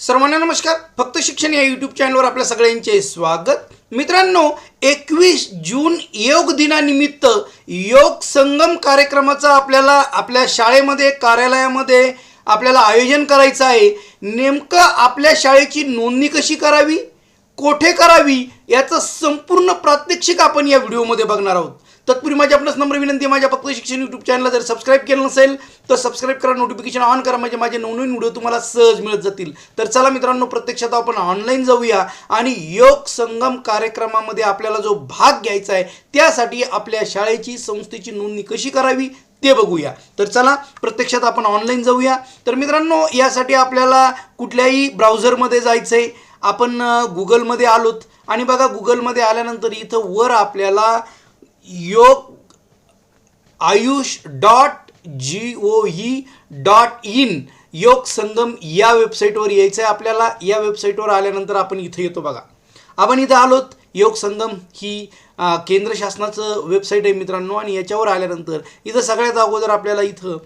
सर्वांना नमस्कार. फक्त शिक्षण या यूट्यूब चॅनलवर आपल्या सगळ्यांचे स्वागत. मित्रांनो एकवीस जून योग दिनानिमित्त योग संगम कार्यक्रमाचा आपल्याला आपल्या शाळेमध्ये कार्यालयामध्ये आपल्याला आयोजन करायचं आहे. नेमकं आपल्या शाळेची नोंदणी कशी करावी? कोठे करावी? याचं संपूर्ण प्रात्यक्षिक आपण या व्हिडिओमध्ये बघणार आहोत. तत्पूर्वी माझी आपणास नम्र विनंती आहे, माझ्या फक्त शिक्षण यूट्यूब चॅनलला जर सबस्क्राईब केलं नसेल तर सबस्क्राईब करा नोटिफिकेशन ऑन करा म्हणजे माझे नवनवीन व्हिडिओ तुम्हाला सहज मिळत जातील. तर चला मित्रांनो प्रत्यक्षात आपण ऑनलाईन जाऊया आणि योग संगम कार्यक्रमामध्ये आपल्याला जो भाग घ्यायचा आहे त्यासाठी आपल्या शाळेची संस्थेची नोंदणी कशी करावी ते बघूया. तर चला प्रत्यक्षात आपण ऑनलाईन जाऊया. तर मित्रांनो यासाठी आपल्याला कुठल्याही ब्राउझरमध्ये जायचं आहे आपण गुगलमध्ये आलोत. आणि बघा गुगलमध्ये आल्यानंतर इथं वर आपल्याला yoga Ayush dot G O E dot in Yoga Sangam या वेबसाईटवर यायचं आहे आपल्याला. या वेबसाईटवर आल्यानंतर आपण इथं येतो बघा. आपण इथं आलोत. योग संगम ही केंद्र शासनाचं वेबसाईट आहे मित्रांनो. आणि याच्यावर आल्यानंतर इथं सगळ्यात अगोदर आपल्याला इथं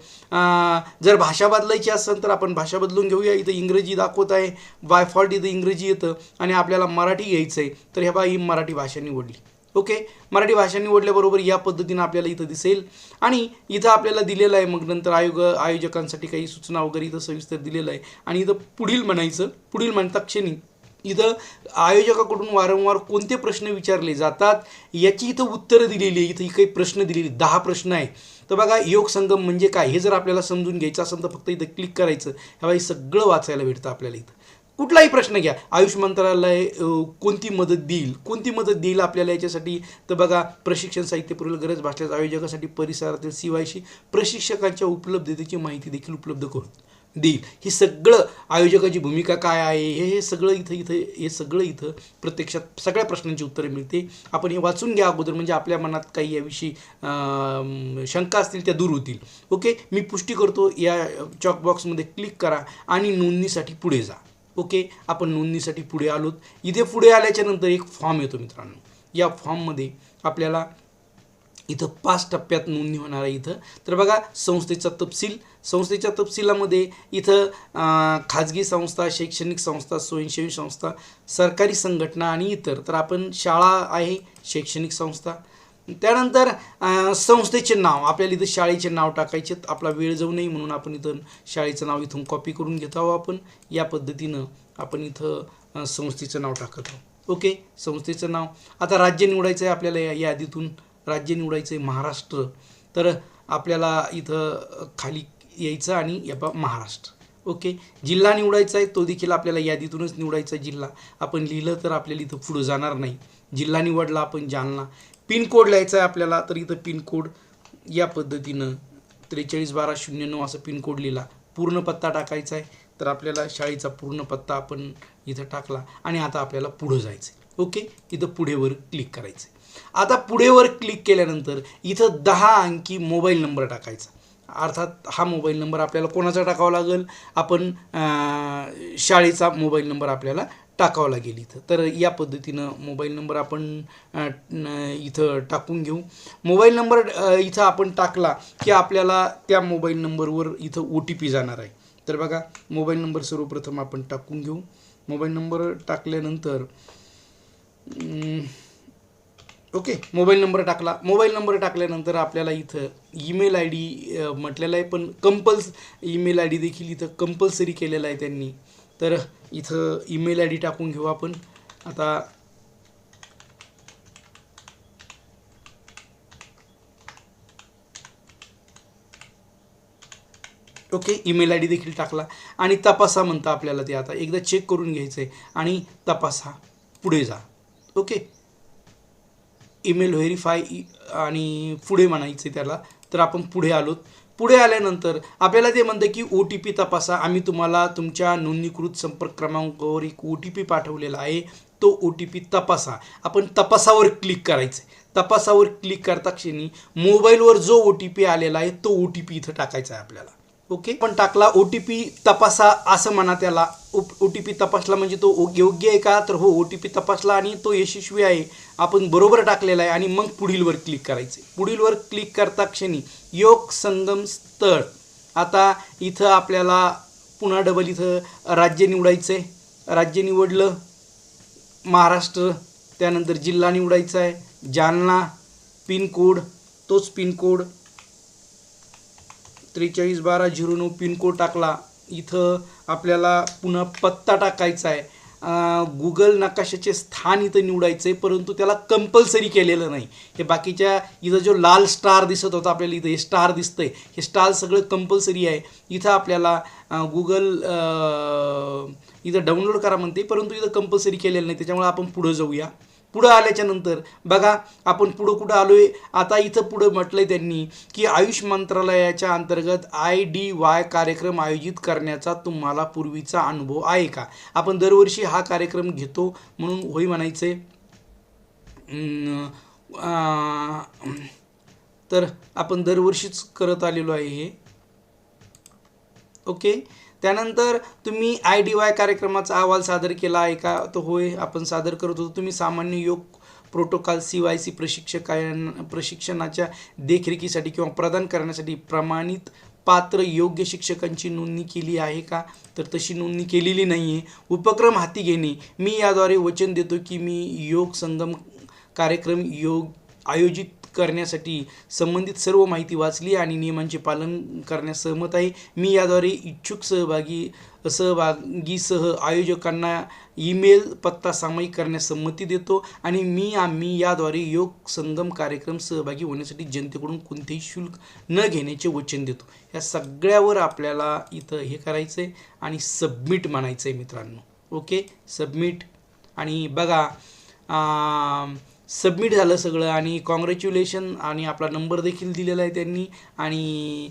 जर भाषा बदलायची असेल तर आपण भाषा बदलून घेऊया. इथं इंग्रजी दाखवत आहे. बाय फॉल्ट इथं इंग्रजी येतं. आणि आपल्याला मराठी घ्यायचं आहे तर ह्या बा ही मराठी भाषा निवडली. ओके? मराठी भाषा निवडल्याबरोबर या पद्धतीनं आपल्याला इथं दिसेल. आणि इथं आपल्याला दिलेलं आहे. मग नंतर आयोग आयोजकांसाठी काही सूचना वगैरे इथं सविस्तर दिलेलं आहे. आणि इथं पुढील म्हणायचं पुढील म्हणता क्षणी इथं आयोजकाकडून वारंवार कोणते प्रश्न विचारले जातात याची इथं उत्तरं दिलेली आहे. इथं ही काही प्रश्न दिलेली दहा प्रश्न आहे तर बघा योग संगम म्हणजे काय? हे जर आपल्याला समजून घ्यायचं असेल तर फक्त इथं क्लिक करायचं. ह्या सगळं वाचायला भेटतं आपल्याला इथं. कुठलाही प्रश्न घ्या. आयुष मंत्रालय कोणती मदत देईल? कोणती मदत देईल आपल्याला याच्यासाठी? तर बघा प्रशिक्षण साहित्य पुरेल गरज भासल्यास आयोजकासाठी परिसरातील सीवायशी प्रशिक्षकांच्या उपलब्धतेची माहिती देखील उपलब्ध करून देईल. ही सगळं आयोजकाची भूमिका काय आहे? हे हे सगळं इथं इथं हे सगळं इथं प्रत्यक्षात सगळ्या प्रश्नांची उत्तरे मिळते. आपण हे वाचून घ्या अगोदर म्हणजे आपल्या मनात काही याविषयी शंका असतील त्या दूर होतील. ओके? मी पुष्टी करतो. या चॉकबॉक्समध्ये क्लिक करा आणि नोंदणीसाठी पुढे जा. ओके आपण नोंदणीसाठी पुढे आलोत. इथे पुढे आल्याच्यानंतर एक फॉर्म येतो मित्रांनो. या फॉर्ममध्ये आपल्याला इथं पाच टप्प्यात नोंदणी होणार आहे इथं. तर बघा संस्थेचा तपशील. संस्थेच्या तपशिलामध्ये इथं खाजगी संस्था शैक्षणिक संस्था स्वयंसेवी संस्था सरकारी संघटना आणि इतर. तर आपण शाळा आहे शैक्षणिक संस्था. त्यानंतर संस्थेचे नाव आपल्याला इथं शाळेचे नाव टाकायचे आपला वेळ जाऊ नये म्हणून आपण इथं शाळेचं नाव इथून कॉपी करून घेत आहोत आपण. या पद्धतीनं आपण इथं संस्थेचं नाव टाकत आहोत. ओके? संस्थेचं नाव. आता राज्य निवडायचं आहे आपल्याला या यादीतून. राज्य निवडायचं आहे महाराष्ट्र. तर आपल्याला इथं खाली यायचं आणि या महाराष्ट्र. ओके? जिल्हा निवडायचा आहे तो देखील आपल्याला यादीतूनच निवडायचा जिल्हा. आपण लिहिलं तर आपल्याला इथं पुढं जाणार नाही. जिल्हा निवडला आपण जालना. पिनकोड लिहायचा आहे आपल्याला तर इथं पिनकोड या पद्धतीनं त्रेचाळीस बारा शून्य नऊ असं पिनकोड लिहिला. पूर्ण पत्ता टाकायचा आहे तर आपल्याला शाळेचा पूर्ण पत्ता आपण इथं टाकला आणि आता आपल्याला पुढं जायचं आहे ओके? इथं पुढेवर क्लिक करायचं आता पुढेवर क्लिक केल्यानंतर इथं दहा अंकी मोबाईल नंबर टाकायचा. अर्थात हा मोबाईल नंबर आपल्याला कोणाचा टाकावा लागेल? आपण शाळेचा मोबाईल नंबर आपल्याला टाकावा लागेल इथं. तर या पद्धतीनं मोबाईल नंबर आपण इथं टाकून घेऊ. मोबाईल नंबर इथं आपण टाकला की आपल्याला त्या मोबाईल नंबरवर इथं ओ टी पी जाणार आहे. तर बघा मोबाईल नंबर सर्वप्रथम आपण टाकून घेऊ. मोबाईल नंबर टाकल्यानंतर ओके मोबाईल नंबर टाकला. मोबाईल नंबर टाकल्यानंतर आपल्याला इथं ईमेल आय डी म्हटलेलं आहे पण कंपल्स ईमेल आय डी देखील इथं कंपल्सरी केलेलं आहे त्यांनी. तर इथं ईमेल आय डी टाकून घेऊ आपण. आता ओके ईमेल आय डी देखील टाकला. आणि तपासा म्हणतं आपल्याला ते आता. एकदा चेक करून घ्यायचं आहे आणि तपासा. पुढे जा. ओके. ईमेल व्हेरीफाय आणि पुढे म्हणायचं आहे त्याला. तर आपण पुढे आलोत. पुढे आल्यानंतर आपल्याला ते म्हणतं की ओ टी पी तपासा. आम्ही तुम्हाला तुमच्या नोंदणीकृत संपर्क क्रमांकावर एक ओ टी पी पाठवलेला आहे. तो ओ टी पी तपासा. आपण तपासावर क्लिक करायचं आहे तपासावर क्लिक करता क्षणी मोबाईलवर जो ओ टी पी आलेला आहे तो ओ टी पी इथं टाकायचा आहे आपल्याला. ओके? पण टाकला ओ टी पी तपासा असं म्हणा त्याला. ओ टी पी तपासला म्हणजे तो योग्य आहे का? तर हो ओ टी पी तपासला आणि तो यशस्वी आहे. आपण बरोबर टाकलेला आहे आणि मग पुढीलवर क्लिक करायचे पुढीलवर क्लिक करता क्षणी योग संगम स्थळ. आता इथं आपल्याला पुन्हा डबल इथं राज्य निवडायचं आहे राज्य निवडलं महाराष्ट्र त्यानंतर जिल्हा निवडायचा आहे. जालना पिनकोड तोच पिनकोड त्रेचाळीस बारा झिरो नऊ पिनकोड टाकला. इथं आपल्याला पुन्हा पत्ता टाकायचा आहे. गुगल नकाशाचे स्थान इथं निवडायचं आहे परंतु त्याला कंपल्सरी केलेलं नाही. हे बाकीच्या इथं जो लाल स्टार दिसत होता आपल्याला इथं हे स्टार दिसतंय. हे स्टार सगळं कंपल्सरी आहे. इथं आपल्याला गुगल इथं डाउनलोड करा म्हणते परंतु इथं कंपल्सरी केलेलं नाही. त्याच्यामुळे आपण पुढं जाऊया. पुढं आल्याच्यानंतर. बघा आपण पुढं कुठं आलो आहे आता इथं पुढं म्हटलंय त्यांनी की आयुष मंत्रालयाच्या अंतर्गत आय डी वाय कार्यक्रम आयोजित करण्याचा तुम्हाला पूर्वीचा अनुभव आहे का? आपण दरवर्षी हा कार्यक्रम घेतो म्हणून होई म्हणायचं आहे तर आपण दरवर्षीच करत आलेलो आहे हे. ओके? त्यानंतर तुम्ही आय डी वाय कार्यक्रमाचा अहवाल सादर केला आहे का? तर होय आपण सादर करत होतो. तुम्ही सामान्य योग प्रोटोकॉल सी वाय सी प्रशिक्षकां प्रशिक्षणाच्या देखरेखीसाठी किंवा प्रदान करण्यासाठी प्रमाणित पात्र योग्य शिक्षकांची नोंदणी केली आहे का? तर तशी नोंदणी केलेली नाही आहे उपक्रम हाती घेणे. मी याद्वारे वचन देतो की मी योग संगम कार्यक्रम योग आयोजित करण्यासाठी संबंधित सर्व माहिती वाचली आणि नियमांचे पालन करण्यास सहमत आहे. मी याद्वारे इच्छुक सहभागी सहभागीसह आयोजकांना ईमेल पत्ता सामायिक करण्यास संमती देतो आणि मी आम्ही याद्वारे योग संगम कार्यक्रम सहभागी होण्यासाठी जनतेकडून कोणतेही शुल्क न घेण्याचे वचन देतो. या सगळ्यावर आपल्याला इथं हे करायचं आहे आणि सबमिट म्हणायचं आहे मित्रांनो. ओके? सबमिट. आणि बघा सबमिट झालं सगळं आणि कॉंग्रॅच्युलेशन आणि आपला नंबर देखील दिलेला आहे त्यांनी. आणि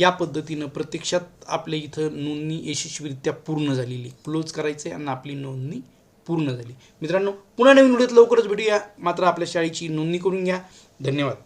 या पद्धतीनं प्रत्यक्षात आपल्या इथं नोंदणी यशस्वीरित्या पूर्ण झालेली. क्लोज करायचं आहे आणि आपली नोंदणी पूर्ण झाली. मित्रांनो पुन्हा नवीन व्हिडिओत लवकरच भेटूया. मात्र आपल्या शाळेची नोंदणी करून घ्या. धन्यवाद.